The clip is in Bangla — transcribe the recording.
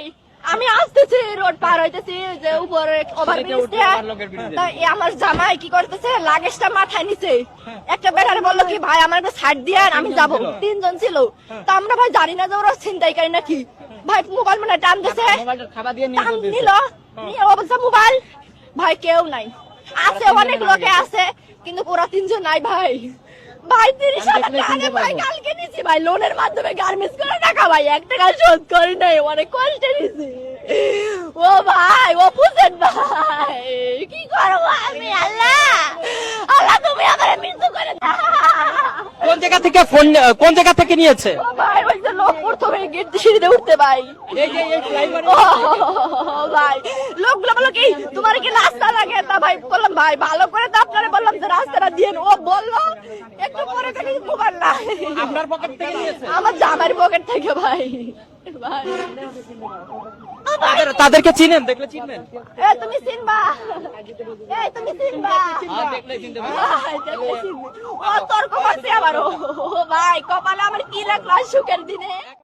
ভাই আমি আসতেছি রোড পার হইতেছি যে উপরে ওভারব্রিজ আমার জামাই কি করতেছে? লাগেজটা মাথায় নিচে একটা বেড়ারে বলল কি ভাই আমার একটা সাইড দিয়ে আমি যাব। তিনজন ছিল। তা আমরা ভাই জানি না যে ওরা ছিনতাই করে নাকি। ভাই মোবাইল মানে টান দিছে খাবার দিয়ে নিয়ে। নিল। অবস্থা মোবাইল? ভাই কেউ নাই। আছে অনেক লোকে আছে কিন্তু ওরা তিনজন নাই ভাই। ভাই তিরিশ হাজার টাকা ভাই কালকে নিছি ভাই লোনের মাধ্যমে গার্মেন্টস করে টাকা ভাই এক টাকা শোধ করি নাই অনেক কষ্টে নিছি। ও ভাই ও ভাই কি করব আমি আল্লাহ আল্লাহ তুমি আমার মৃত্যু করে দাও কোন জায়গা থেকে ফোন কোন জায়গা থেকে নিয়েছে? ভাই ওই যে লোক প্রথমে গেট সিঁড়িতে উঠতে ভাই। লোকগুলো বলল কি তোমার কি রাস্তা লাগে? তা ভাই বললাম ভাই ভালো করে তো আপনারা বললাম যে রাস্তাটা দিয়ে ও বলল একটু পরে মোবাইল নাই আপনার পকেট থেকে নিয়েছে? আমার জামার পকেট থেকে ভাই। তাদেরকে চিনেন দেখলে চিনবেন। তুমি চিনবা। এই তুমি চিনবা। দেখলে চিনতে। ও তর্ক করছে আবার ও। ভাই কপালে আমার কি লাগল শুকের সুখের দিনে?